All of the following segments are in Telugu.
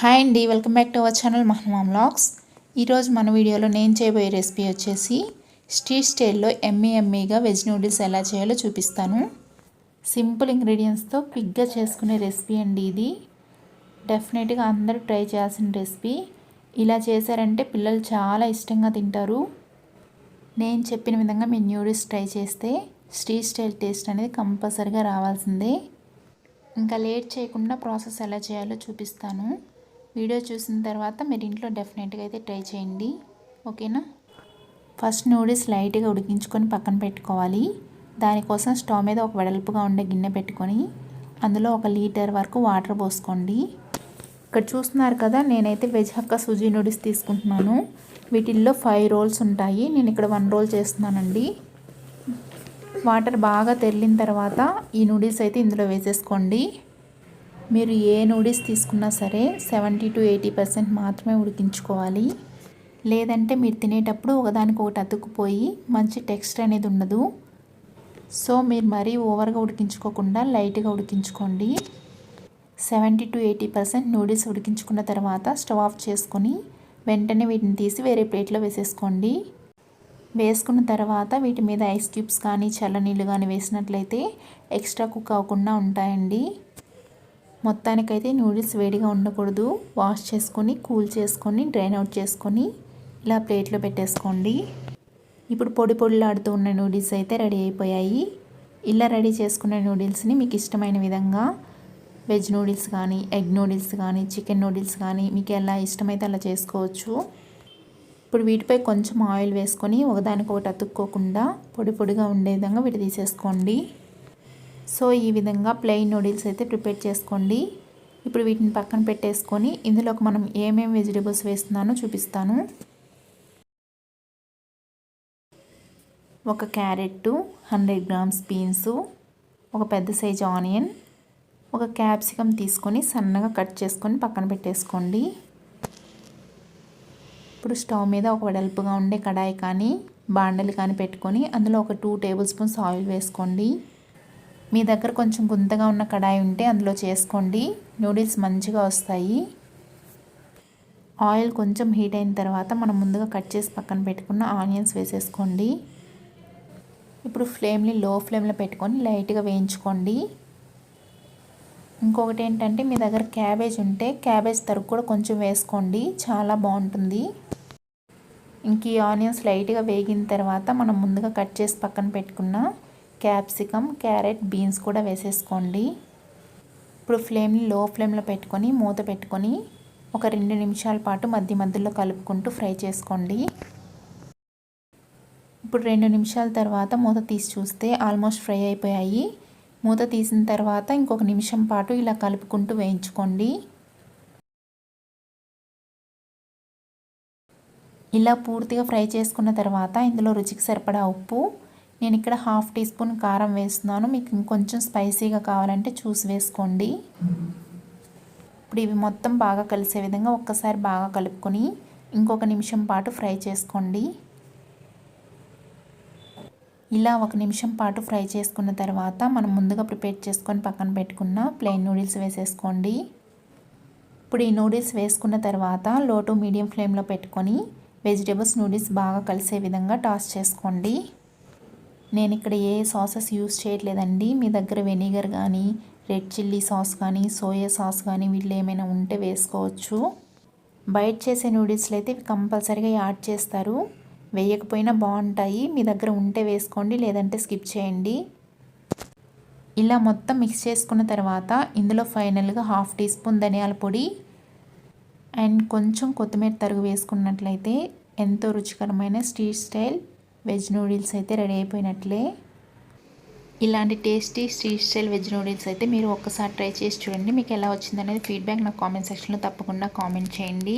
హాయ్ అండి welcome back to our channel Mahamma vlogs. ఈరోజు మన వీడియోలో నేను చేయబోయే రెసిపీ వచ్చేసి స్ట్రీట్ స్టైల్లో ఎమ్మీ ఎమ్మీగా వెజ్ నూడిల్స్ ఎలా చేయాలో చూపిస్తాను. సింపుల్ ఇంగ్రీడియంట్స్తో క్విక్గా చేసుకునే రెసిపీ అండి ఇది. డెఫినెట్గా అందరూ ట్రై చేయాల్సిన రెసిపీ. ఇలా చేశారంటే పిల్లలు చాలా ఇష్టంగా తింటారు. నేను చెప్పిన విధంగా మీ న్యూడిల్స్ ట్రై చేస్తే స్ట్రీట్ స్టైల్ టేస్ట్ అనేది కంపల్సరిగా రావాల్సిందే. ఇంకా లేట్ చేయకుండా ప్రాసెస్ ఎలా చేయాలో చూపిస్తాను. వీడియో చూసిన తర్వాత మీరు ఇంట్లో డెఫినెట్గా అయితే ట్రై చేయండి. ఓకేనా? ఫస్ట్ నూడిల్స్ లైట్గా ఉడికించుకొని పక్కన పెట్టుకోవాలి. దానికోసం స్టవ్ మీద ఒక వెడల్పుగా ఉండే గిన్నె పెట్టుకొని అందులో ఒక లీటర్ వరకు వాటర్ పోసుకోండి. ఇక్కడ చూస్తున్నారు కదా నేనైతే వెజ్ హక్క సుజీ నూడిల్స్ తీసుకుంటున్నాను. వీటిల్లో ఫైవ్ రోల్స్ ఉంటాయి. నేను ఇక్కడ వన్ రోల్ చేస్తున్నానండి. వాటర్ బాగా తెరిలిన తర్వాత ఈ నూడిల్స్ అయితే ఇందులో వేసేసుకోండి. మీరు ఏ నూడిల్స్ తీసుకున్నా సరే సెవెంటీ టు ఎయిటీ పర్సెంట్ మాత్రమే ఉడికించుకోవాలి. లేదంటే మీరు తినేటప్పుడు ఒకదానికి ఒకటి అతుక్కుపోయి మంచి టెక్స్చర్ అనేది ఉండదు. సో మీరు మరీ ఓవర్గా ఉడికించుకోకుండా లైట్గా ఉడికించుకోండి. Seventy to eighty percent noodles ఉడికించుకున్న తర్వాత స్టవ్ ఆఫ్ చేసుకొని వెంటనే వీటిని తీసి వేరే ప్లేట్లో వేసేసుకోండి. వేసుకున్న తర్వాత వీటి మీద ఐస్ క్యూబ్స్ కానీ చల్లనీళ్ళు కానీ వేసినట్లయితే ఎక్స్ట్రా కుక్ అవ్వకుండా ఉంటాయండి. మొత్తానికైతే నూడిల్స్ వేడిగా ఉండకూడదు. వాష్ చేసుకొని కూల్ చేసుకొని డ్రైన్ అవుట్ చేసుకొని ఇలా ప్లేట్లో పెట్టేసుకోండి. ఇప్పుడు పొడి పొడిలాడుతూ ఉన్న నూడిల్స్ అయితే రెడీ అయిపోయాయి. ఇలా రెడీ చేసుకున్న నూడిల్స్ని మీకు ఇష్టమైన విధంగా వెజ్ నూడిల్స్ కానీ ఎగ్ నూడిల్స్ కానీ చికెన్ నూడిల్స్ కానీ మీకు ఎలా ఇష్టమైతే అలా చేసుకోవచ్చు. ఇప్పుడు వీటిపై కొంచెం ఆయిల్ వేసుకొని ఒకదానికొకటి అతుక్కోకుండా పొడి పొడిగా ఉండే విధంగా వీటి తీసేసుకోండి. సో ఈ విధంగా ప్లెయిన్ నూడిల్స్ అయితే ప్రిపేర్ చేసుకోండి. ఇప్పుడు వీటిని పక్కన పెట్టేసుకొని ఇందులోకి మనం ఏమేమి వెజిటేబుల్స్ వేస్తున్నానో చూపిస్తాను. ఒక క్యారెట్ హండ్రెడ్ గ్రామ్స్ బీన్స్ ఒక పెద్ద సైజు ఆనియన్ ఒక క్యాప్సికమ్ తీసుకొని సన్నగా కట్ చేసుకొని పక్కన పెట్టేసుకోండి. ఇప్పుడు స్టవ్ మీద ఒక వెడల్పుగా ఉండే కడాయి కానీ బాండలు కానీ పెట్టుకొని అందులో ఒక టూ టేబుల్ స్పూన్స్ ఆయిల్ వేసుకోండి. మీ దగ్గర కొంచెం గుంతగా ఉన్న కడాయి ఉంటే అందులో చేసుకోండి. నూడిల్స్ మంచిగా వస్తాయి. ఆయిల్ కొంచెం హీట్ అయిన తర్వాత మనం ముందుగా కట్ చేసి పక్కన పెట్టుకున్న ఆనియన్స్ వేసేసుకోండి. ఇప్పుడు ఫ్లేమ్ని లో ఫ్లేమ్లో పెట్టుకొని లైట్గా వేయించుకోండి. ఇంకొకటి ఏంటంటే మీ దగ్గర క్యాబేజ్ ఉంటే క్యాబేజ్ తరుగు కూడా కొంచెం వేసుకోండి. చాలా బాగుంటుంది. ఇంక ఈ ఆనియన్స్ లైట్గా వేగిన తర్వాత మనం ముందుగా కట్ చేసి పక్కన పెట్టుకున్న క్యాప్సికమ్ క్యారెట్ బీన్స్ కూడా వేసేసుకోండి. ఇప్పుడు ఫ్లేమ్ని లో ఫ్లేమ్లో పెట్టుకొని మూత పెట్టుకొని ఒక రెండు నిమిషాల పాటు మధ్య మధ్యలో కలుపుకుంటూ ఫ్రై చేసుకోండి. ఇప్పుడు రెండు నిమిషాల తర్వాత మూత తీసి చూస్తే ఆల్మోస్ట్ ఫ్రై అయిపోయాయి. మూత తీసిన తర్వాత ఇంకొక నిమిషం పాటు ఇలా కలుపుకుంటూ వేయించుకోండి. ఇలా పూర్తిగా ఫ్రై చేసుకున్న తర్వాత ఇందులో రుచికి సరిపడా ఉప్పు నేను ఇక్కడ హాఫ్ టీ స్పూన్ కారం వేస్తున్నాను. మీకు ఇంకొంచెం స్పైసీగా కావాలంటే చూసి వేసుకోండి. ఇప్పుడు ఇవి మొత్తం బాగా కలిసే విధంగా ఒక్కసారి బాగా కలుపుకొని ఇంకొక నిమిషం పాటు ఫ్రై చేసుకోండి. ఇలా ఒక నిమిషం పాటు ఫ్రై చేసుకున్న తర్వాత మనం ముందుగా ప్రిపేర్ చేసుకొని పక్కన పెట్టుకున్న ప్లెయిన్ నూడిల్స్ వేసేసుకోండి. ఇప్పుడు ఈ నూడిల్స్ వేసుకున్న తర్వాత లో టు మీడియం ఫ్లేమ్లో పెట్టుకొని వెజిటేబుల్స్ నూడిల్స్ బాగా కలిసే విధంగా టాస్ చేసుకోండి. నేను ఇక్కడ ఏ సాసెస్ యూస్ చేయట్లేదండి. మీ దగ్గర వెనిగర్ కానీ రెడ్ చిల్లీ సాస్ కానీ సోయా సాస్ కానీ వీళ్ళు ఏమైనా ఉంటే వేసుకోవచ్చు. బయట చేసే నూడిల్స్లో అయితే ఇవి కంపల్సరీగా యాడ్ చేస్తారు. వేయకపోయినా బాగుంటాయి. మీ దగ్గర ఉంటే వేసుకోండి లేదంటే స్కిప్ చేయండి. ఇలా మొత్తం మిక్స్ చేసుకున్న తర్వాత ఇందులో ఫైనల్గా హాఫ్ టీ స్పూన్ ధనియాల పొడి అండ్ కొంచెం కొత్తిమీర తరుగు వేసుకున్నట్లయితే ఎంతో రుచికరమైన స్ట్రీట్ స్టైల్ వెజ్ నూడిల్స్ అయితే రెడీ అయిపోయినట్లే. ఇలాంటి tasty street style veg noodles అయితే మీరు ఒక్కసారి ట్రై చేసి చూడండి. మీకు ఎలా వచ్చిందనేది ఫీడ్బ్యాక్ నా కామెంట్ సెక్షన్లో తప్పకుండా కామెంట్ చేయండి.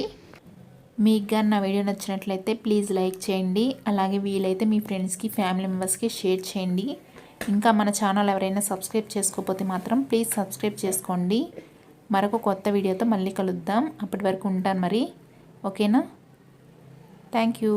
మీకు కానీ నా వీడియో నచ్చినట్లయితే ప్లీజ్ లైక్ చేయండి. అలాగే వీలైతే మీ ఫ్రెండ్స్కి ఫ్యామిలీ మెంబర్స్కి షేర్ చేయండి. ఇంకా మన ఛానల్ ఎవరైనా సబ్స్క్రైబ్ చేసుకోకపోతే మాత్రం ప్లీజ్ సబ్స్క్రైబ్ చేసుకోండి. మరొక కొత్త వీడియోతో మళ్ళీ కలుద్దాం. అప్పటి వరకు ఉంటాను మరి. ఓకేనా? Thank you.